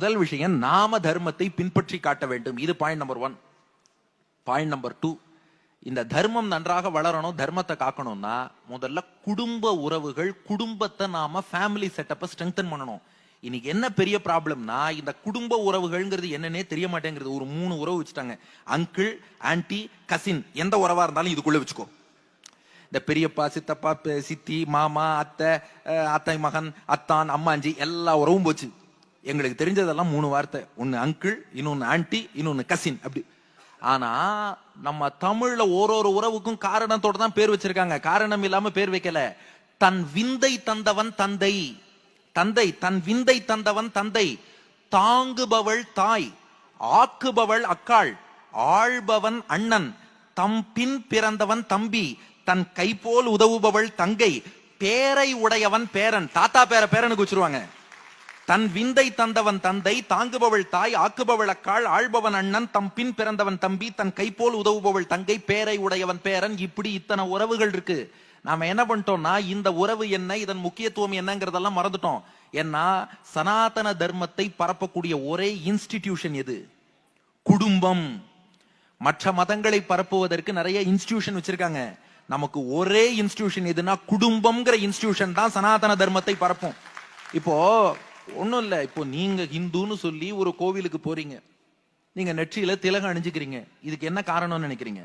முதல் விஷயம் நாம தர்மத்தை பின்பற்றி காட்ட வேண்டும். இது point number one point number two இந்த தர்மம் நன்றாக வளரணும் தர்மத்தை காக்கணும்னா முதல்ல குடும்ப உறவுகள் குடும்பத்தை நாம ஃபேமிலி செட்டப்பை ஸ்ட்ரெங்தன் பண்ணணும். இன்னைக்கு என்ன பெரிய ப்ராப்ளம்னா இந்த குடும்ப உறவுகள்ங்கிறது என்னன்னே தெரிய மாட்டேங்கிறது ஒரு மூணு உறவு வச்சுட்டாங்க. அங்கிள் ஆன்டி கசின் எந்த உறவா இருந்தாலும் இதுக்குள்ள வச்சுக்கோ. இந்த பெரியப்பா சித்தப்பா பெ- சித்தி மாமா அத்தை அத்தை மகன் அத்தான் அம்மாஞ்சி எல்லா உறவும் போச்சு. எங்களுக்கு தெரிஞ்சதெல்லாம் மூணு வார்த்தை. ஒன்று அங்கிள் இன்னொன்று ஆன்ட்டி இன்னொன்று கசின் அப்படி. ஆனா நம்ம தமிழ்ல ஒரு உறவுக்கும் காரணத்தோட தான் பேர் வச்சிருக்காங்க. காரணம் இல்லாம பேர் வைக்கல. தன் விந்தை தந்தவன் தந்தை. தந்தை தன் விந்தை தந்தவன் தந்தை. தாங்குபவள் தாய். ஆக்குபவள் அக்காள். ஆள்பவன் அண்ணன். தம் பின் பிறந்தவன் தம்பி. தன் கைபோல் உதவுபவள் தங்கை. பேரை உடையவன் பேரன். தாத்தா பேர பேரனுக்கு வச்சிருவாங்க. தன் விந்தை தந்தவன் தந்தை தாங்குபவள் தாய் ஆக்குபவள் அக்காள் ஆள்பவன் அண்ணன் தம் பின் பிறந்தவன் தம்பி தன் கைப்போல் உதவுபவள் தங்கை பேரை உடையவன் பேரன். இப்படி இத்தனை உறவுகள் இருக்கு. நாம என்ன பண்ணிட்டோம்னா இந்த உறவு என்ன இதன் முக்கியத்துவம் என்னங்கிறதெல்லாம் மறந்துட்டோம். ஏன்னா சனாதன தர்மத்தை பரப்பக்கூடிய ஒரே இன்ஸ்டிடியூஷன் எது? குடும்பம். மற்ற மதங்களை பரப்புவதற்கு நிறைய இன்ஸ்டிடியூஷன் வச்சிருக்காங்க. நமக்கு ஒரே இன்ஸ்டிடியூஷன் எதுனா குடும்பம்ங்கிற இன்ஸ்டிடியூஷன் தான் சனாதன தர்மத்தை பரப்பும். இப்போ ஒன்றும் இல்லை. இப்போ நீங்கள் ஹிந்துன்னு சொல்லி ஒரு கோவிலுக்கு போறீங்க. நீங்கள் நெற்றியில் திலகம் அணிஞ்சுக்கிறீங்க. இதுக்கு என்ன காரணம்னு நினைக்கிறீங்க?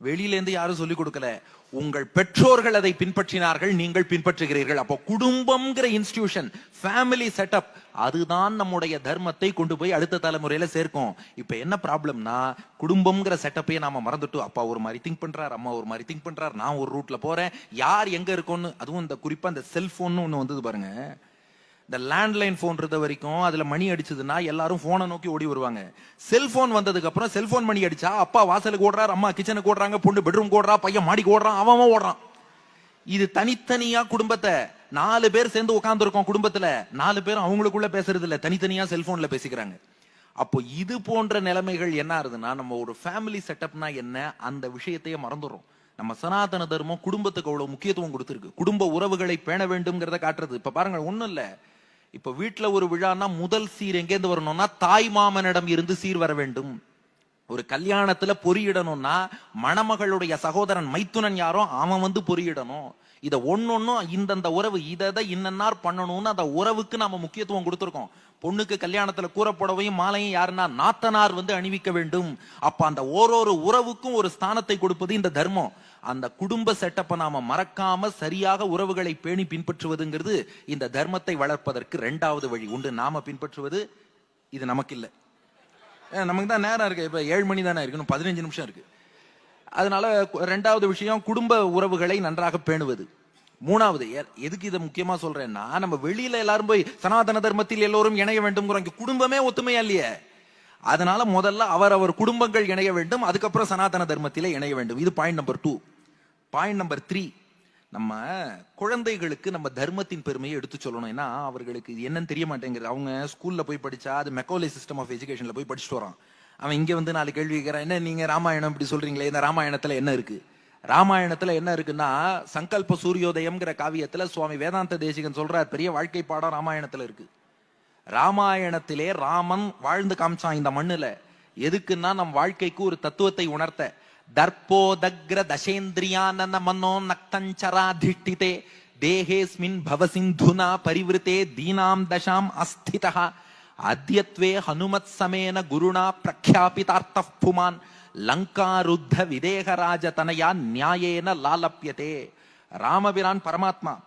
வெளியிலேருந்து யாரும் சொல்லி கொடுக்கல. உங்கள் பெற்றோர்கள் அதை பின்பற்றினார்கள் நீங்கள் பின்பற்றுகிறீர்கள். அப்போ குடும்பம்ங்கிற இன்ஸ்டிடியூஷன் ஃபேமிலி செட்டப் அதுதான் நம்முடைய தர்மத்தை கொண்டு போய் அடுத்த தலைமுறையில சேர்க்கும். இப்போ என்ன ப்ராப்ளம்னா குடும்பம்ங்கிற செட்டப்பையே நாம மறந்துட்டோம் அப்பா ஒரு மாதிரி திங்க் பண்றாரு அம்மா ஒரு மாதிரி திங்க் பண்றாரு நான் ஒரு ரூட்ல போறேன் யார் எங்க இருக்கோன்னு அதுவும் இந்த குறிப்பா இந்த செல்போன் ஒன்று வந்தது பாருங்க. இந்த லேண்ட்லைன் ஃபோன் இருந்த வரைக்கும் அதில் மணி அடிச்சதுன்னா எல்லாரும் ஃபோனை நோக்கி ஓடி வருவாங்க. செல்ஃபோன் வந்ததுக்கு அப்புறம் மணி அடிச்சா அப்பா வாசலுக்கு ஓடுறாரு அம்மா கிச்சனுக்கு ஓடுறாங்க பொண்ணு பெட்ரூம் ஓடுறா பையன் மாடிக்கு ஓடுறான் அவன் ஓடுறான். இது தனித்தனியா குடும்பத்தை நாலு பேர் சேர்ந்து உட்காந்துருக்கோம் குடும்பத்துல. நாலு பேரும் அவங்களுக்குள்ள பேசுறது இல்ல தனித்தனியா செல்போன்ல பேசிக்கிறாங்க. அப்போ இது போன்ற நிலைமைகள் என்ன ஆகுதுன்னா நம்ம ஒரு ஃபேமிலி செட்டப்னா என்ன அந்த விஷயத்தையே மறந்துடுறோம். நம்ம சனாதன தர்மம் குடும்பத்துக்கு அவ்வளவு முக்கியத்துவம் கொடுத்துருக்கு. குடும்ப உறவுகளை பேண வேண்டும்ங்கிறத காட்டுறது. இப்ப பாருங்க ஒண்ணும் இல்லை. இப்ப வீட்டில் ஒரு விழான்னா முதல் சீர் எங்கேருந்து வரணும்னா தாய் மாமனிடம் இருந்து சீர் வர வேண்டும். ஒரு கல்யாணத்துல பொறியிடணும்னா மணமகளுடைய சகோதரன் மைத்துனன் யாரோ அவன் வந்து பொறியிடணும். இதை ஒன்னொன்னும் இந்தந்த உறவு இதை இன்னன்னார் பண்ணணும்னு அந்த உறவுக்கு நாம முக்கியத்துவம் கொடுத்துருக்கோம். பொண்ணுக்கு கல்யாணத்துல கூறப்படவையும் மாலையும் யாருன்னா நாத்தனார் வந்து அணிவிக்க வேண்டும். அப்ப அந்த ஓரொரு உறவுக்கும் ஒரு ஸ்தானத்தை கொடுப்பது இந்த தர்மம். அந்த குடும்ப செட்டப்பை நாம மறக்காம சரியாக உறவுகளை பேணி பின்பற்றுவதுங்கிறது இந்த தர்மத்தை வளர்ப்பதற்கு ரெண்டாவது வழி. உண்டு நாம பின்பற்றுவது இது நமக்கு இல்லை நமக்கு தான் நேரம் இருக்கு. இப்ப ஏழு மணி தானே இருக்கு பதினஞ்சு நிமிஷம் இருக்கு. அதனால ரெண்டாவது விஷயம் குடும்ப உறவுகளை நன்றாக பேணுவது. மூணாவது எதுக்கு இதை முக்கியமா சொல்றேன்னா நம்ம வெளியில எல்லாரும் போய் சனாதன தர்மத்தில் எல்லோரும் இணைய வேண்டும் குடும்பமே ஒத்துமையா இல்லையே. அதனால முதல்ல அவர் அவர் குடும்பங்கள் இணைய வேண்டும் அதுக்கப்புறம் சனாதன தர்மத்தில இணைய வேண்டும். இது point number two point number three நம்ம குழந்தைகளுக்கு நம்ம தர்மத்தின் பெருமையை எடுத்து சொல்லணும். ஏன்னா அவர்களுக்கு இது என்னன்னு தெரிய மாட்டேங்குது. அவங்க ஸ்கூல்ல போய் படிச்சா அது மெக்கோலே சிஸ்டம் ஆஃப் எஜுகேஷன்ல போய் படிச்சுட்டு வரான். அவன் இங்க வந்து நாலு கேள்வி கேட்கறான். என்ன நீங்க ராமாயணம் இப்படி சொல்றீங்களே இந்த ராமாயணத்துல என்ன இருக்கு? ராமாயணத்துல என்ன இருக்குன்னா சங்கல்ப சூரியோதயம்ங்கிற காவியத்துல சுவாமி வேதாந்த தேசிகன் சொல்றார் பெரிய வாழ்க்கை பாடம் ராமாயணத்துல இருக்கு. ராமாயணத்திலே ராமன் வாழ்ந்து காமிச்சான் இந்த மண்ணுல. எதுக்குன்னா நம் வாழ்க்கைக்கு ஒரு தத்துவத்தை உணர்த்த. தர்ப்போதக்ர தசேந்திரியான மனோ நக்தஞ்சராதிஷ்டிதே தேகேஸ்மின் பவசிந்துனா பரிவிருத்தே தீனாம் தசாம் அஸ்திதா. அத்தியத்வே ஹனுமத் சமேன குருணா பிரக்யாபிதார்த்த புமான். லங்காருத்த விதேகராஜ தனையா நியாயேன லாலப்பியதே ராமபிரான் பரமாத்மா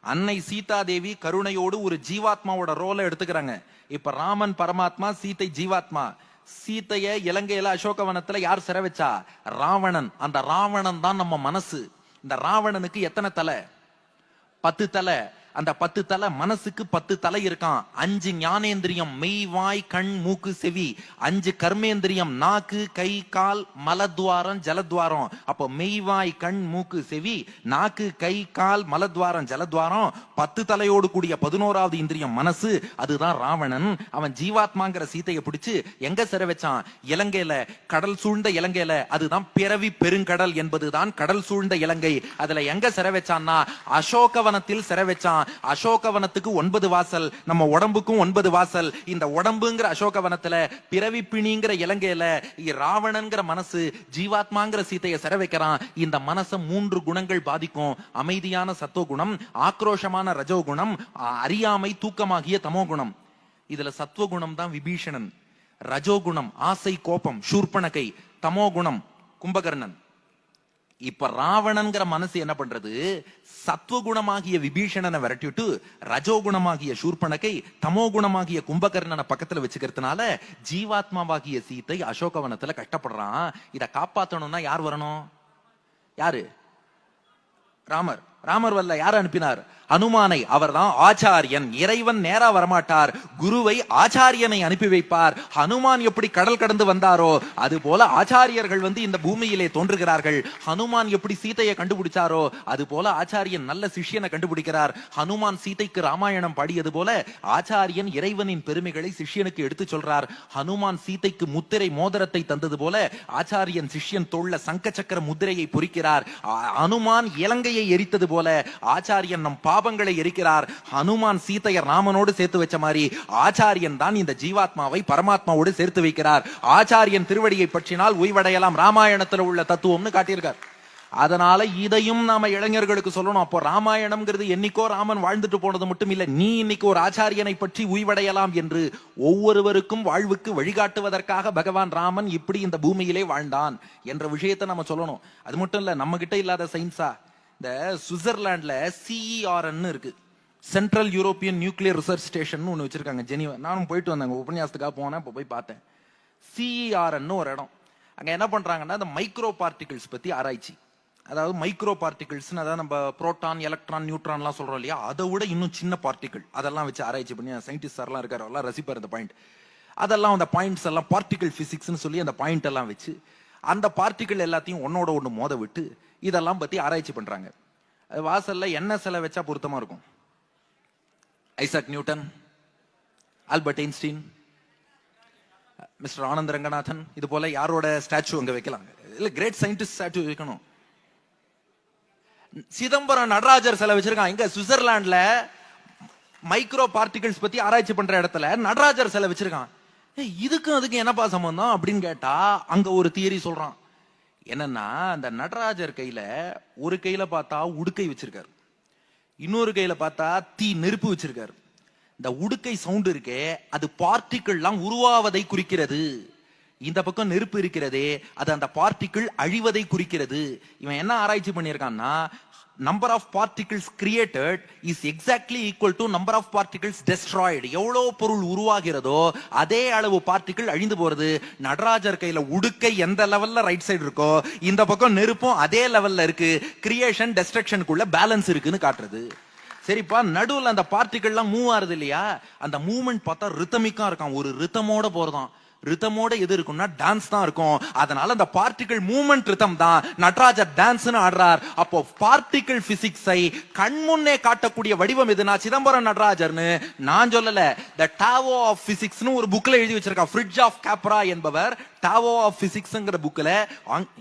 அன்னை சீதா தேவி கருணையோடு ஒரு ஜீவாத்மாவோட ரோலை எடுத்துக்கிறாங்க. இப்ப ராமன் பரமாத்மா சீதை ஜீவாத்மா. சீத்தைய இலங்கையில அசோகவனத்துல யார் சிற வச்சா? ராவணன். அந்த ராவணன் தான் நம்ம மனசு. இந்த ராவணனுக்கு எத்தனை தலை? பத்து தலை. அந்த பத்து தலை மனசுக்கு பத்து தலை இருக்கான். அஞ்சு ஞானேந்திரியம் மெய் வாய் கண் மூக்கு செவி. அஞ்சு கர்மேந்திரியம் நாக்கு கை கால் மலத்வாரம் ஜலத்வாரம். அப்போ மெய் வாய் கண் மூக்கு செவி நாக்கு கை கால் மலத்வாரம் ஜலத்வாரம். பத்து தலையோடு கூடிய பதினோராவது இந்திரியம் மனசு அதுதான் ராவணன். அவன் ஜீவாத்மாங்கிற சீதையை பிடிச்சு எங்க சிற வச்சான்? இலங்கையில கடல் சூழ்ந்த இலங்கையில. அதுதான் பிறவி பெருங்கடல் என்பதுதான் கடல் சூழ்ந்த இலங்கை. அதுல எங்க சிற வச்சான்னா அசோகவனத்தில் சிற வச்சான். அசோகவனத்துக்கு ஒன்பது வாசல் நம்ம உடம்புக்கும் ஒன்பது வாசல். இந்த உடம்புங்கிற அசோகவனத்துல பிறவி பிணிங்கிற இலங்கையில இ- ராவணன்கிற மனசு ஜீவாத்மாங்கிற சீத்தையை சிற வைக்கிறான். இந்த மனச மூன்று குணங்கள் பாதிக்கும். அமைதியான சத்துவகுணம் ஆக்ரோஷமான ரஜோகுணம் குணம் அறியாமை தூக்கமாகிய தமோ குணம் இதுல சத்துவகுணம் தான் விபீஷணன். ரஜோகுணம் ஆசை கோபம் சூர்பனகை தமோகுணம் கும்பகர்ணன். இப்ப ராவணன்கிற மனசு என்ன பண்றது? சத்துவகுணமாகிய விபீஷணனை விரட்டிவிட்டு ரஜோகுணமாகிய சூர்பனகை தமோகுணமாகிய கும்பகர்ணனை பக்கத்துல வச்சுக்கிறதுனால ஜீவாத்மாவாகிய சீத்தை அசோகவனத்துல கஷ்டப்படுறான் இதை காப்பாத்தணும்னா யார் வரணும்? யாரு? ராமர். ராமர் வல்ல யார் அனுப்பினார்? அனுமானை அவர்தான் ஆச்சாரியன். இறைவன் நேரா வரமாட்டார். குருவை ஆச்சாரியனை அனுப்பி வைப்பார். ஹனுமான் எப்படி கடல் கடந்து வந்தாரோ அது போல ஆச்சாரியர்கள் வந்து இந்த பூமியிலே தோன்றுகிறார்கள். ஹனுமான் எப்படி சீதையை கண்டுபிடிச்சாரோ அது போல ஆச்சாரியன் நல்ல சிஷ்யனை கண்டுபிடிக்கிறார். ஹனுமான் சீதைக்கு ராமாயணம் பாடியது போல ஆச்சாரியன் இறைவனின் பெருமைகளை சிஷ்யனுக்கு எடுத்து சொல்றார். ஹனுமான் சீதைக்கு முத்திரை மோதிரத்தை தந்தது போல ஆச்சாரியன் சிஷ்யன் தோல்ல சங்க சக்கர முத்திரையை பொறிக்கிறார். அனுமான் இலங்கையை எரித்தது போல போல ஆச்சாரியன் நம் பாவங்களை எரிக்கிறார். ஹனுமான் சீதையை ராமனோடு சேர்த்து வச்ச மாதிரி ஆச்சாரியன் தான் இந்த ஜீவாத்மாவை பரமாத்மாவோடு சேர்த்து வைக்கிறார். ஆச்சாரியன் திருவடியை பற்றினால் உய்வடையலாம். ராமாயணத்துல உள்ள தத்துவம்னு காட்டியிருக்கார். அதனால இதையும் நாம இளைஞர்களுக்கு சொல்லணும். அப்போ ராமாயணம்ங்கிறது என்னைக்கோ ராமன் வாழ்ந்துட்டு போனது மட்டும் இல்ல நீ இன்னைக்கு ஒரு ஆச்சாரியனை பற்றி உய்வடையலாம் என்று ஒவ்வொருவருக்கும் வாழ்வுக்கு வழிகாட்டுவதற்காக பகவான் ராமன் இப்படி இந்த பூமியிலே வாழ்ந்தான் என்ற விஷயத்தை நம்ம சொல்லணும். அது மட்டும் இல்ல நம்ம கிட்ட இல்லாத சயின்ஸா இந்த சுவிட்சர்லாண்டில் சிஇஆர்என்னு இருக்கு. Central European nuclear research station ஒன்று வச்சிருக்காங்க ஜெனிவா. நானும் போயிட்டு வந்தேங்க உபன்யாசத்துக்காக போனேன் இப்போ போய் பார்த்தேன். சிஇஆர்என்னு ஒரு இடம். அங்கே என்ன பண்ணுறாங்கன்னா இந்த மைக்ரோ பார்ட்டிகிள்ஸ் பற்றி ஆராய்ச்சி. அதாவது மைக்ரோ பார்ட்டிகிள்ஸ்னு அதாவது நம்ம புரோட்டான் எலக்ட்ரான் நியூட்ரான்லாம் சொல்கிறோம் இல்லையா? அதை விட இன்னும் சின்ன பார்ட்டிகிள் அதெல்லாம் வச்சு ஆராய்ச்சி பண்ணி சயின்டிஸ்ட் சார்லாம் இருக்காரு எல்லாம் ரசிப்பார் அந்த பாயிண்ட் அதெல்லாம் அந்த பாயிண்ட்ஸ் எல்லாம் பார்ட்டிகிள் ஃபிசிக்ஸ்னு சொல்லி அந்த பாயிண்ட் எல்லாம் வச்சு அந்த பார்ட்டிகள் எல்லாத்தையும் ஒன்னோட ஒன்று மோத விட்டு இதெல்லாம் பற்றி ஆராய்ச்சி பண்ணுறாங்க அது வாசல்ல என்ன சிலை வச்சா பொருத்தமா இருக்கும்? Isaac Newton Albert Einstein mister Anand Ranganathan இது போல யாரோட ஸ்டாச்சு அங்க வைக்கலாம் இல்ல கிரேட் சயின்டிஸ்ட் ஸ்டாச்சு வைக்கணும். சிதம்பரம் நடராஜர் சிலை வச்சிருக்கான். இங்க சுவிட்சர்லாண்ட்ல மைக்ரோ பார்ட்டிகிள்ஸ் பத்தி ஆராய்ச்சி பண்ற இடத்துல நடராஜர் சிலை வச்சிருக்கான். இதுக்கும் அதுக்கு என்னப்பா சம்பந்தம் அப்படின்னு கேட்டா அங்க ஒரு தியரி சொல்றான். என்னன்னா அந்த நடராஜர் கையில ஒரு கையில பார்த்தா உடுக்கை வச்சிருக்காரு. இன்னொரு கையில பார்த்தா தீ நெருப்பு வச்சிருக்காரு. இந்த உடுக்கை சவுண்ட் இருக்கே அது பார்ட்டிகிள்லாம் உருவாவதை குறிக்கிறது. இந்த பக்கம் நெருப்பு இருக்கிறதே அது அந்த பார்ட்டிக்கிள் அழிவதை குறிக்கிறது. இவன் என்ன ஆராய்ச்சி பண்ணியிருக்கான்னா number of particles created is exactly equal to number of particles destroyed எவ்வளோ பொருள் உருவாகிறதோ அதே அளவு பார்ட்டிகிள் அழிந்து போகிறது நடராஜர் கையில் உடுக்கை எந்த லெவலில் ரைட் சைடு இருக்கோ இந்த பக்கம் நெருப்பும் அதே லெவலில் இருக்கு. கிரியேஷன் டெஸ்ட்ரக்ஷனுக்குள்ள பேலன்ஸ் இருக்குன்னு காட்டுறது. சரிப்பா நடுவில் அந்த பார்ட்டிகள்லாம் மூவ் ஆறுது இல்லையா? அந்த மூவ்மெண்ட் பார்த்தா ரித்தமிக்காக இருக்கான். ஒரு ரித்தமோட போகிறதான் ரிதமோட எது இருக்கும்னா டான்ஸ் தான் இருக்கும். அதனால அந்த பார்ட்டிகிள் மூவ்மெண்ட் ரிதம் தான். நடராஜர் டான்ஸ்னு ஆடுறார். அப்போ பார்ட்டிகிள் பிசிக்ஸை கண்முன்னே காட்டக்கூடிய வடிவம் எதுனா சிதம்பரம் நடராஜர்னு நான் சொல்லல. த டாவோ ஆஃப் பிசிக்ஸ்னு ஒரு புக்ல எழுதி வச்சிருக்கா. ஃப்ரிட்ஜ் ஆஃப் கேப்ரா என்பவர் டாவோ ஆஃப் பிசிக்ஸ்ங்கிற புக்ல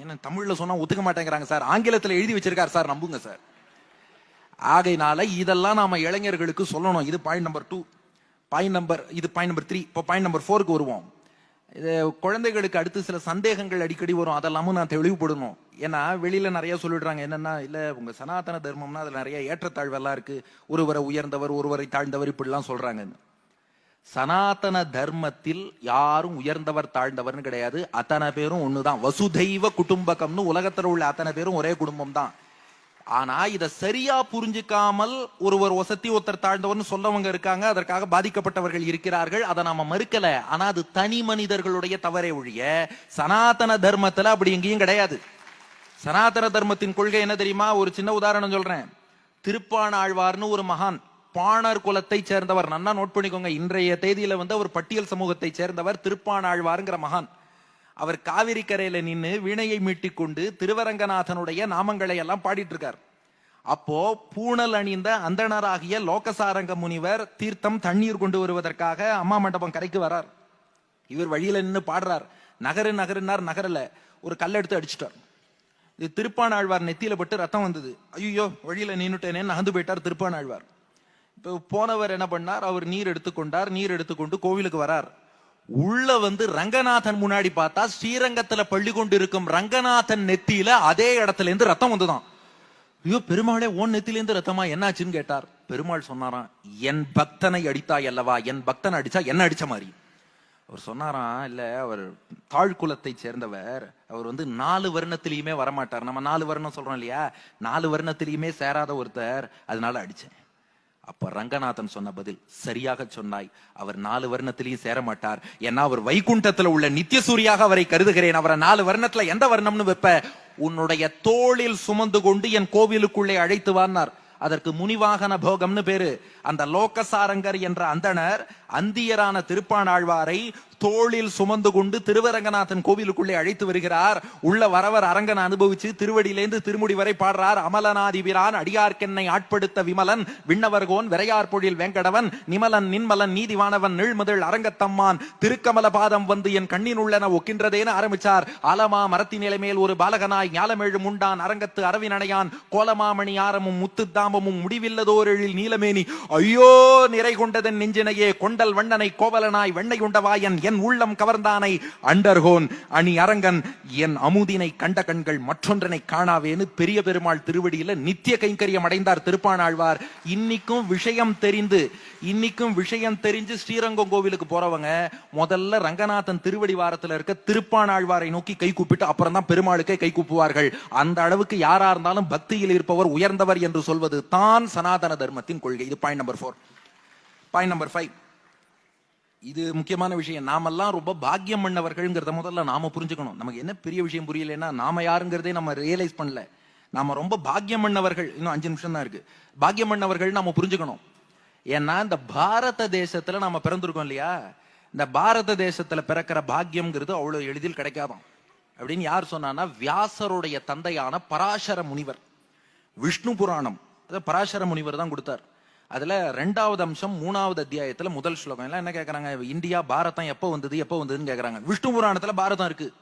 என்ன தமிழ்ல சொன்னா ஒத்துக்க மாட்டேங்கிறாங்க சார். ஆங்கிலத்தில் எழுதி வச்சிருக்காரு சார். நம்புங்க சார். ஆகையினால இதெல்லாம் நாம இளைஞர்களுக்கு சொல்லணும். இது point number two point number இது பாயிண்ட் நம்பர் த்ரீ இப்போ பாயிண்ட் நம்பர் ஃபோருக்கு வருவோம். இது குழந்தைகளுக்கு அடுத்து சில சந்தேகங்கள் அடிக்கடி வரும். அதெல்லாமும் நான் தெளிவுபடணும் ஏன்னா வெளியில நிறைய சொல்லிடுறாங்க. என்னன்னா இல்ல உங்க சனாதன தர்மம்னா அதுல நிறைய ஏற்றத்தாழ்வெல்லாம் இருக்கு. ஒருவரை உயர்ந்தவர் ஒருவரை தாழ்ந்தவர் இப்படிலாம் சொல்றாங்கன்னு. சனாதன தர்மத்தில் யாரும் உயர்ந்தவர் தாழ்ந்தவர்னு கிடையாது. அத்தனை பேரும் ஒண்ணுதான். வசுதைவ குடும்பகம்னு உலகத்துல உள்ள அத்தனை பேரும் ஒரே குடும்பம் தான் ஆனா இத சரியா புரிஞ்சுக்காமல் ஒருவர் ஒசத்தி ஒருத்தர் தாழ்ந்தவர்னு சொல்லவங்க இருக்காங்க அதற்காக பாதிக்கப்பட்டவர்கள் இருக்கிறார்கள் அதை நாம மறுக்கல. ஆனா அது தனி மனிதர்களுடைய தவறே ஒழிய சனாதன தர்மத்துல அப்படி எங்கேயும் கிடையாது. சனாதன தர்மத்தின் கொள்கை என்ன தெரியுமா? ஒரு சின்ன உதாரணம் சொல்றேன். திருப்பாணாழ்வார்னு ஒரு மகான் பாணர் குலத்தை சேர்ந்தவர். நன்னா நோட் பண்ணிக்கோங்க. இன்றைய தேதியில வந்து அவர் பட்டியல் சமூகத்தை சேர்ந்தவர் திருப்பாணாழ்வாருங்கிற மகான். அவர் காவிரி கரையில நின்று வீணையை மீட்டிக்கொண்டு திருவரங்கநாதனுடைய நாமங்களை எல்லாம் பாடிட்டு இருக்கார் அப்போ பூணல் அணிந்த அந்தணராகிய லோகசாரங்க முனிவர் தீர்த்தம் தண்ணீர் கொண்டு வருவதற்காக அம்மா மண்டபம் கரைக்கு வரார். இவர் வழியில நின்று பாடுறார். நகரு நகருனார் நகரல. ஒரு கல் எடுத்து அடிச்சிட்டார். இது திருப்பானாழ்வார் நெத்தியில பட்டு ரத்தம் வந்தது. ஐயோ வழியில நின்றுட்டேனே நகர்ந்து போயிட்டார் திருப்பானாழ்வார். இப்போ போனவர் என்ன பண்ணார்? அவர் நீர் எடுத்துக்கொண்டார். நீர் எடுத்துக்கொண்டு கோவிலுக்கு வரார். உள்ள வந்து ரங்கநாதன் முன்னாடி பார்த்தா ஸ்ரீரங்கத்துல பள்ளி கொண்டு இருக்கும் ரங்கநாதன் நெத்தியில அதே இடத்துல இருந்து ரத்தம் வந்துதான் ஐயோ பெருமாளே ஓன் நெத்தில இருந்து ரத்தமா என்னாச்சுன்னு கேட்டார். பெருமாள் சொன்னாராம் என் பக்தனை அடித்தாய் அல்லவா? என் பக்தனை அடிச்சா என்ன அடிச்ச மாதிரி? அவர் சொன்னாராம் இல்ல அவர் தாழ்குலத்தை சேர்ந்தவர். அவர் வந்து நாலு வருணத்திலயுமே வரமாட்டார். நம்ம நாலு வருணம் சொல்றோம் இல்லையா? நாலு வருணத்திலயுமே சேராத ஒருத்தர். அதனால அடிச்சேன். அப்ப ரங்கநாதன் சொன்ன பதில் சரியாக சொன்னாய். அவர் நாலு வர்ணத்திலையும் சேர மாட்டார் ஏன்னா அவர் வைகுண்டத்துல உள்ள நித்திய சூரியாக அவரை கருதுகிறேன். அவரை நாலு வர்ணத்துல எந்த வர்ணம்னு வைப்ப? உன்னுடைய தோளில் சுமந்து கொண்டு என் கோவிலுக்குள்ளே அழைத்து வான்னார். அதற்கு முனிவாகன போகம்னு பேரு. அந்த லோகசாரங்கர் என்ற அந்தணர் அந்தியரான திருப்பாணாழ்வாரை தோளில் சுமந்து கொண்டு திருவரங்கநாதன் கோவிலுக்குள்ளே அழைத்து வருகிறார். உள்ள வரவர் அரங்கன் அனுபவிச்சு திருவடியிலேந்து திருமுடி வரை பாடுறார். அமலனாதிபிரான் அடியார்க்கென்னை ஆட்படுத்த விமலன் விண்ணவர்கோன் விரையார் பொழில் வெங்கடவன் நிமலன் நின்மலன் நீதிவானவன் நீழ்முதல் அரங்கத்தம்மான் திருக்கமல பாதம் வந்து என் கண்ணின் உள்ளன ஒக்கின்றதேன்னு ஆரம்பிச்சார். ஆலமா மரத்தின் நிலைமேல் ஒரு பாலகனாய் ஞாலமேழு முண்டான் அரங்கத்து அரவினடையான் கோலமாமணி ஆரமும் முத்துத்தாமமும் முடிவில்லதோரெழில் நீலமேனி. ஐயோ நிறை கொண்டதன் நெஞ்சினையே கொண்ட கொண்டல் வண்ணனை கோவலனாய் வெண்ணை உண்டவாயன் என் உள்ளம் கவர்ந்தானை அண்டர்கோன் அணி அரங்கன் என் அமுதினை கண்ட கண்கள் மற்றொன்றனை காணாவேன்னு பெரிய பெருமாள் திருவடியில நித்திய கைங்கரியம் அடைந்தார் திருப்பானாழ்வார். இன்னைக்கும் விஷயம் தெரிந்து இன்னைக்கும் விஷயம் தெரிஞ்சு ஸ்ரீரங்கம் கோவிலுக்கு போறவங்க முதல்ல ரங்கநாதன் திருவடி வாரத்துல இருக்க திருப்பானாழ்வாரை நோக்கி கை கூப்பிட்டு அப்புறம் தான் பெருமாளுக்கே கை கூப்புவார்கள். அந்த அளவுக்கு யாரா இருந்தாலும் பக்தியில் இருப்பவர் உயர்ந்தவர் என்று சொல்வது தான் சனாதன தர்மத்தின் கொள்கை. இது point number four point number five இது முக்கியமான விஷயம். நாமெல்லாம் ரொம்ப பாக்கியம் பண்ணவர்கள்ங்கிறத முதல்ல நாம புரிஞ்சுக்கணும். நமக்கு என்ன பெரிய விஷயம் புரியலன்னா நாம யாருங்கிறதே நம்ம ரியலைஸ் பண்ணல. நாம ரொம்ப பாக்கியம் பண்ணவர்கள் இன்னும் அஞ்சு நிமிஷம் தான் இருக்கு. பாக்கியம் பண்ணவர்கள் நாம புரிஞ்சுக்கணும். ஏன்னா இந்த பாரத தேசத்துல நாம பிறந்திருக்கோம் இல்லையா? இந்த பாரத தேசத்துல பிறக்கிற பாக்கியம்ங்கிறது அவ்வளவு எளிதில் கிடைக்காதாம். அப்படின்னு யார் சொன்னான்னா வியாசருடைய தந்தையான பராசர முனிவர். விஷ்ணு புராணம். அதை பராசர முனிவர் தான் கொடுத்தார். அதுல ரெண்டாவது அம்சம் மூணாவது அத்தியாயத்துல முதல் ஸ்லோகம். எல்லாம் என்ன கேட்குறாங்க இந்தியா பாரதம் எப்போ வந்தது எப்போ வந்ததுன்னு கேட்குறாங்க விஷ்ணு புராணத்துல பாரதம் இருக்கு.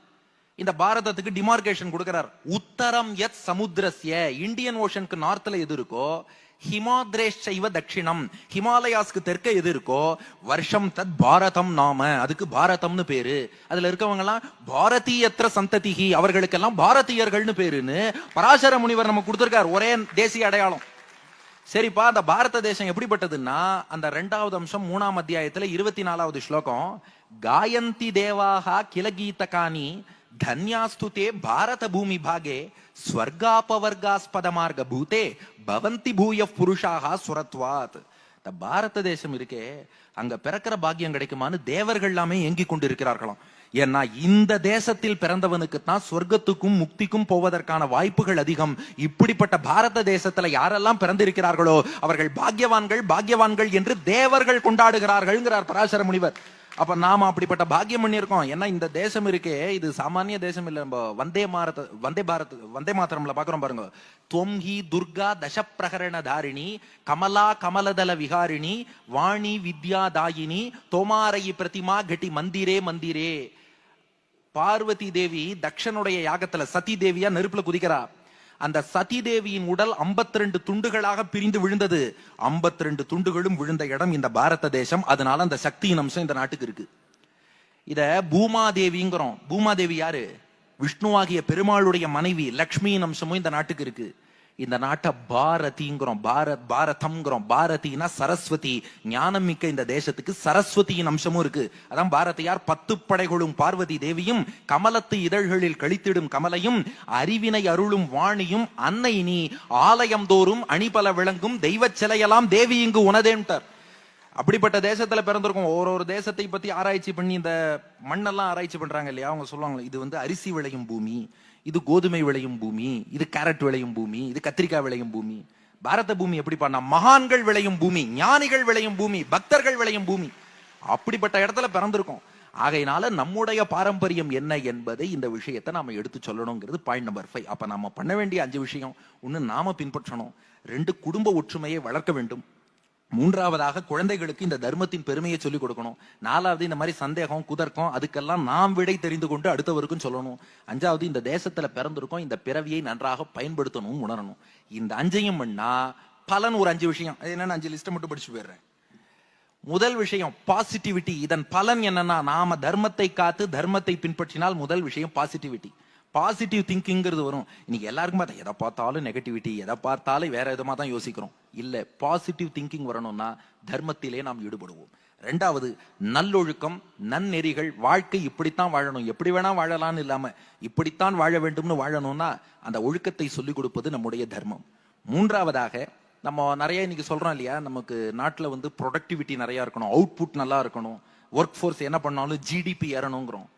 இந்த பாரதத்துக்கு டிமார்கேஷன் கொடுக்கிறார். உத்தரம் எத் சமுத்திரஸ்ய. இந்தியன் ஓஷனுக்கு நார்த்ல எது இருக்கோ ஹிமாத்ரேஷ் சைவ தட்சிணம். ஹிமாலயாஸ்க்கு தெற்க எது இருக்கோ வருஷம் தத் பாரதம் நாம. அதுக்கு பாரதம்னு பேரு. அதுல இருக்கவங்கலாம் பாரதியத்திர சந்ததிகி. அவர்களுக்கெல்லாம் பாரதியர்கள்னு பேருன்னு பராசர முனிவர் நம்ம கொடுத்துருக்கார். ஒரே தேசிய அடையாளம். சரிப்பா அந்த பாரத தேசம் எப்படிப்பட்டதுன்னா அந்த ரெண்டாவது அம்சம் மூணாம் அத்தியாயத்துல இருபத்தி நாலாவது ஸ்லோகம் காயந்தி தேவாக கிலகீதகானி தன்யாஸ்துதே பாரத பூமி பாகே ஸ்வர்காபவர்காஸ்பத மார்க்க பூதே பவந்தி பூய புருஷாக சுரத்வாத். இந்த பாரத தேசம் இருக்கே அங்க பிறக்கிற பாக்கியம் கிடைக்குமான்னு தேவர்கள் எல்லாமே ஏங்கிக் கொண்டிருக்கிறார்களாம். ஏன்னா இந்த தேசத்தில் பிறந்தவனுக்கு தான் சொர்க்கத்துக்கும் முக்திக்கும் போவதற்கான வாய்ப்புகள் அதிகம். இப்படிப்பட்ட பாரத தேசத்துல யாரெல்லாம் பிறந்திருக்கிறார்களோ அவர்கள் பாக்கியவான்கள் பாக்கியவான்கள் என்று தேவர்கள் கொண்டாடுகிறார்கள்ங்கிறார் பராசர முனிவர் அப்ப நாம அப்படிப்பட்ட பாக்கியம் பண்ணியிருக்கோம். ஏன்னா இந்த தேசம் இருக்கே இது சாமானிய தேசம் இல்லை. நம்ம வந்தே மாரத வந்தே பாரத் வந்தே மாத்திரம்ல பாக்குறோம் பாருங்க. தொம்ஹி துர்கா தச பிரகரண தாரிணி கமலா கமலதல விகாரிணி வாணி வித்யா தாயினி தோமாரயி பிரதிமா கட்டி மந்திரே மந்திரே. பார்வதி தேவி தக்ஷனுடைய யாகத்துல சதி தேவியா நெருப்புல குதிக்கிறா. அந்த சதிதேவியின் உடல் உடல் 52 துண்டுகளாக பிரிந்து விழுந்தது. 52 துண்டுகளும் விழுந்த இடம் இந்த பாரத தேசம். அதனால அந்த சக்தியின் அம்சம் இந்த நாட்டுக்கு இருக்கு. இத பூமாதேவிங்கிறோம். பூமாதேவி யாரு? விஷ்ணுவாகிய பெருமாளுடைய மனைவி லக்ஷ்மியின் அம்சமும் இந்த நாட்டுக்கு இருக்கு. இந்த நாட்டை பாரதிங்கிறோம் பாரத் பாரதம்ங்கிறோம். பாரதினா சரஸ்வதி. ஞானம் மிக்க இந்த தேசத்துக்கு சரஸ்வதியின் அம்சமும் இருக்கு. அதான் பாரதியார் பத்து படைகளும் பார்வதி தேவியும் கமலத்து இதழ்களில் கழித்திடும் கமலையும் அறிவினை அருளும் வாணியும் அன்னை நீ. ஆலயம் தோறும் அணிபல விளங்கும் தெய்வச் சிலையெல்லாம் தேவி இங்கு உனதேன்ட்டார் அப்படிப்பட்ட தேசத்துல பிறந்திருக்கும் ஒரு ஒரு தேசத்தை பத்தி ஆராய்ச்சி பண்ணி இந்த மண்ணெல்லாம் ஆராய்ச்சி பண்றாங்க இல்லையா? அவங்க சொல்லுவாங்க இது வந்து அரிசி விளையும் பூமி இது கோதுமை விளையும் பூமி இது கேரட் விளையும் பூமி இது கத்திரிக்காய் விளையும் பூமி. பாரத பூமி எப்படி பண்ணா மகான்கள் விளையும் பூமி ஞானிகள் விளையும் பூமி பக்தர்கள் விளையும் பூமி. அப்படிப்பட்ட இடத்துல பிறந்திருக்கோம். ஆகையினால நம்முடைய பாரம்பரியம் என்ன என்பதை இந்த விஷயத்தை நாம எடுத்து சொல்லணுங்கிறது பாயிண்ட் நம்பர் ஃபைவ் அப்ப நாம பண்ண வேண்டிய அஞ்சு விஷயம் ஒன்று நாம பின்பற்றணும் ரெண்டு குடும்ப ஒற்றுமையை வளர்க்க வேண்டும். மூன்றாவதாக குழந்தைகளுக்கு இந்த தர்மத்தின் பெருமையை சொல்லிக் கொடுக்கணும். நாலாவது இந்த மாதிரி சந்தேகம் குதர்க்கம் அதுக்கெல்லாம் நாம் விடை தெரிந்து கொண்டு அடுத்தவருக்கும் சொல்லணும். அஞ்சாவது இந்த தேசத்துல பிறந்திருக்கோம் இந்த பிறவியை நன்றாக பயன்படுத்தணும் உணரணும். இந்த அஞ்சையும் பண்ணா பலன் ஒரு அஞ்சு விஷயம். என்னன்னு அஞ்சு லிஸ்ட்டை மட்டும் படிச்சு போயிடுறேன். முதல் விஷயம் பாசிட்டிவிட்டி இதன் பலன் என்னன்னா நாம தர்மத்தை காத்து தர்மத்தை பின்பற்றினால் முதல் விஷயம் பாசிட்டிவிட்டி பாசிட்டிவ் திங்கிங்கிறது வரும். இன்னைக்கு எல்லாருக்கும் பார்த்தா எதை பார்த்தாலும் நெகட்டிவிட்டி எதை பார்த்தாலும் வேற விதமாக தான் யோசிக்கிறோம். இல்லை பாசிட்டிவ் திங்கிங் வரணும்னா தர்மத்திலே நாம் ஈடுபடுவோம். ரெண்டாவது நல்லொழுக்கம் நன்னெறிகள் வாழ்க்கை இப்படித்தான் வாழணும். எப்படி வேணா வாழலாம்னு இல்லாமல் இப்படித்தான் வாழ வேண்டும்னு வாழணும்னா அந்த ஒழுக்கத்தை சொல்லிக் கொடுப்பது நம்முடைய தர்மம். மூன்றாவதாக நம்ம நிறைய இன்னைக்கு சொல்கிறோம் இல்லையா நமக்கு நாட்டில் வந்து ப்ரொடக்டிவிட்டி நிறையா இருக்கணும். அவுட்புட் நல்லா இருக்கணும். ஒர்க் ஃபோர்ஸ் என்ன பண்ணாலும் ஜிடிபி ஏறணுங்கிறோம்.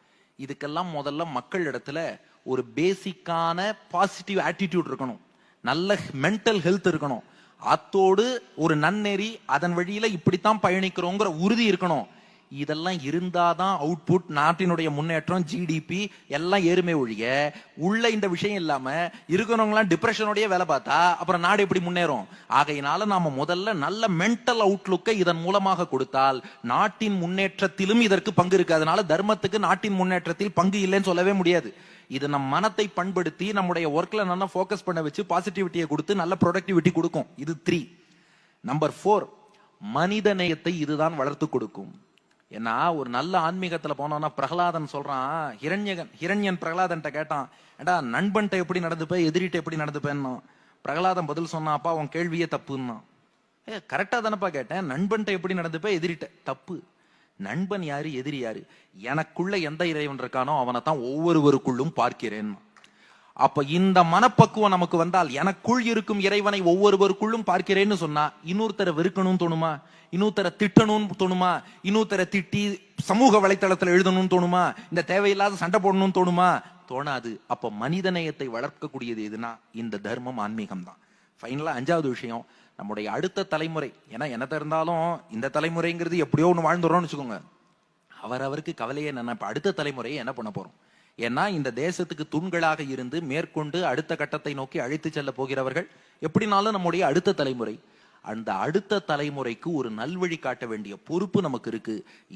இதுக்கெல்லாம் முதல்ல மக்கள் இடத்துல ஒரு பேசிக்கான பாசிட்டிவ் ஆட்டிடியூட் இருக்கணும். நல்ல மென்டல் ஹெல்த் இருக்கணும். அத்தோடு ஒரு நன்னெறி அதன் வழியில இப்படித்தான் பயணிக்கிறோங்கிற உறுதி இருக்கணும். இதெல்லாம் இருந்தாதான் அவுட்புட் நாட்டினுடைய முன்னேற்றம் ஜிடிபி எல்லாம் ஏறுமே ஒழிய உள்ள இந்த விஷயம் இல்லாம இருக்கிறவங்களாம் டிப்ரெஷனோடய வேலை பார்த்தா அப்புறம் நாடு எப்படி முன்னேறும்? ஆகையினால நாம முதல்ல நல்ல மென்டல் அவுட்லுக்கை இதன் மூலமாக கொடுத்தால் நாட்டின் முன்னேற்றத்திலும் இதற்கு பங்கு இருக்கு. அதனால தர்மத்துக்கு நாட்டின் முன்னேற்றத்தில் பங்கு இல்லைன்னு சொல்லவே முடியாது. இது நம் மனத்தை பண்படுத்தி நம்முடைய ஒர்க்ல நல்லா ஃபோக்கஸ் பண்ண வச்சு பாசிட்டிவிட்டியை கொடுத்து நல்ல ப்ரொடக்டிவிட்டி கொடுக்கும். இது த்ரீ நம்பர் ஃபோர் மனித நேயத்தை இதுதான் வளர்த்து கொடுக்கும். ஏன்னா ஒரு நல்ல ஆன்மீகத்துல போனோம்னா பிரகலாதன் சொல்றான் ஹிரண்யகன் ஹிரண்யன் பிரகலாதன்ட்ட கேட்டான் ஏடா நண்பன்ட்ட எப்படி நடந்துப்ப எதிரிட்ட எப்படி நடந்துப்பேன்னா? பிரகலாதன் பதில் சொன்னான் அப்பா உன் கேள்வியே தப்புன்னா ஏ கரெக்டா தானப்பா கேட்டேன் நண்பன்ட்ட எப்படி நடந்துப்ப எதிரிட்ட? தப்பு. நண்பன் யாரு எதிரி யாரு? எனக்குள்ள எந்த இறைவன் இருக்கானோ அவனை தான் ஒவ்வொருவருக்குள்ளும் பார்க்கிறேன் அப்ப இந்த மனப்பக்குவம் நமக்கு வந்தால் எனக்குள் இருக்கும் இறைவனை ஒவ்வொருவருக்குள்ளும் பார்க்கிறேன்னு சொன்னா இன்னொருத்தரை வெறுக்கணும்னு தோணுமா? இன்னொருத்தரை திட்டணும்னு தோணுமா? இன்னொருத்தரை திட்டி சமூக வலைத்தளத்துல எழுதணும்னு தோணுமா? இந்த தேவையில்லாத சண்டை போடணும்னு தோணுமா? தோணாது. அப்ப மனிதநேயத்தை வளர்க்கக்கூடியது எதுனா இந்த தர்மம் ஆன்மீகம் தான் ஃபைனலா அஞ்சாவது விஷயம் நம்முடைய அடுத்த தலைமுறை ஏன்னா என்னத்த இருந்தாலும் இந்த தலைமுறைங்கிறது எப்படியோ ஒன்று வாழ்ந்துடுறோம்னு வச்சுக்கோங்க. அவரவருக்கு கவலையே என்ன இப்ப அடுத்த தலைமுறையை என்ன பண்ண போறோம்? ஏன்னா இந்த தேசத்துக்கு தூண்களாக இருந்து மேற்கொண்டு அடுத்த கட்டத்தை நோக்கி அழைத்து செல்ல போகிறவர்கள் எப்படினாலும் நம்முடைய அடுத்த தலைமுறை. அந்த அடுத்த தலைமுறைக்கு ஒரு நல்வழி காட்ட வேண்டிய பொறுப்பு நமக்கு இருக்கு.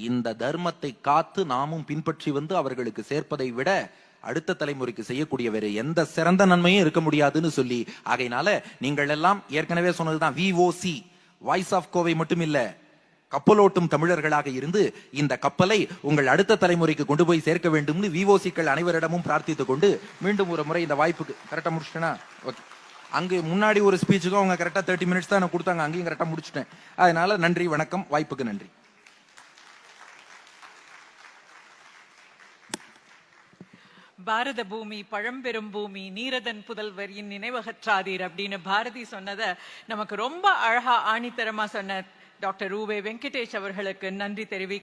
இந்த தர்மத்தை காத்து நாமும் பின்பற்றி வந்து அவர்களுக்கு சேர்ப்பதை விட அடுத்த தலைமுறைக்கு செய்யக்கூடிய வேறு எந்த சிறந்த நன்மையும் இருக்க முடியாதுன்னு சொல்லி ஆகையினால நீங்கள் எல்லாம் ஏற்கனவே சொன்னதுதான் விஓசி வாய்ஸ் ஆஃப் கோவை மட்டும் இல்லை. கப்பலோட்டும் தமிழர்களாக இருந்து இந்த கப்பலை உங்கள் அடுத்த தலைமுறைக்கு கொண்டு போய் சேர்க்க வேண்டும்னு விஓசிக்கள் அனைவரிடமும் பிரார்த்தித்துக் கொண்டு மீண்டும் ஒரு முறை இந்த வாய்ப்புக்கு கரெக்டா முடிச்சிட்டேனா? ஓகே அங்கு முன்னாடி ஒரு ஸ்பீச்சுக்கும் அவங்க கரெக்டா தேர்ட்டி மினிட்ஸ் தான் நான் கொடுத்தாங்க. அங்கேயும் கரெக்டா முடிச்சிட்டேன். அதனால நன்றி வணக்கம். வாய்ப்புக்கு நன்றி. பாரத பூமி பழம்பெரும் பூமி நீரதன் புதல்வரின் நினைவகற்றாதீர் அப்படின்னு பாரதி சொன்னதை நமக்கு ரொம்ப அழகா ஆணித்தரமா சொன்ன டாக்டர் ரூவே வெங்கடேஷ் அவர்களுக்கு நன்றி தெரிவி